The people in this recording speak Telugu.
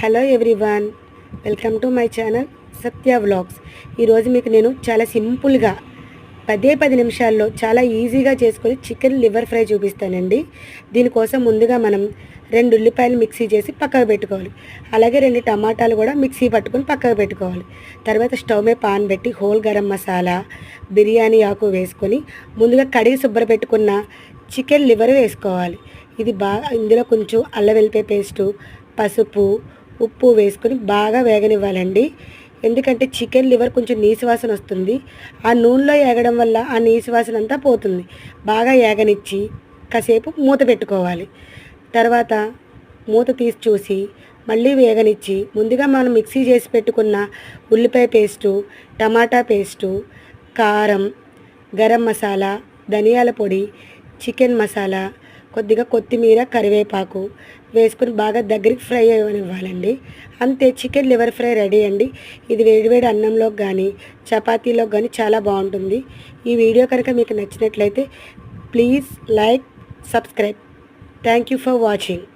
Hello everyone welcome to my channel Satya vlogs. ఈరోజు మీకు నేను చాలా సింపుల్గా పదే పది నిమిషాల్లో చాలా ఈజీగా చేసుకొని చికెన్ లివర్ ఫ్రై చూపిస్తానండి. దీనికోసం ముందుగా మనం రెండు ఉల్లిపాయలు మిక్సీ చేసి పక్కకు పెట్టుకోవాలి. అలాగే రెండు టమాటాలు కూడా మిక్సీ పట్టుకొని పక్కకు పెట్టుకోవాలి. తర్వాత స్టవ్ మీద పాన్ పెట్టి హోల్ గరం మసాలా బిర్యానీ ఆకు వేసుకొని ముందుగా కడిగి శుభ్రపెట్టుకున్న చికెన్ లివర్ వేసుకోవాలి. ఇది బాగా ఇందులో కొంచెం అల్లం వెల్లిపాయ పేస్టు పసుపు ఉప్పు వేసుకొని బాగా వేగనివ్వాలండి. ఎందుకంటే చికెన్ లివర్ కొంచెం నీసు వాసన వస్తుంది. ఆ నూనెలో ఏగడం వల్ల ఆ నీసు వాసన అంతా పోతుంది. బాగా ఏగనిచ్చి కాసేపు మూత పెట్టుకోవాలి. తర్వాత మూత తీసి చూసి మళ్ళీ వేగనిచ్చి ముందుగా మనం మిక్సీ చేసి పెట్టుకున్న ఉల్లిపాయ పేస్టు టమాటా పేస్టు కారం గరం మసాలా ధనియాల పొడి చికెన్ మసాలా కొద్దిగా కొత్తిమీర కరివేపాకు వేసుకుని బాగా దగ్గరికి ఫ్రై అవ్వనివ్వాలండి. అంతే చికెన్ లివర్ ఫ్రై రెడీ అండి. ఇది వేడివేడి అన్నంలోకి కానీ చపాతీలోకి కానీ చాలా బాగుంటుంది. ఈ వీడియో కనుక మీకు నచ్చినట్లయితే please like subscribe. Thank you for watching.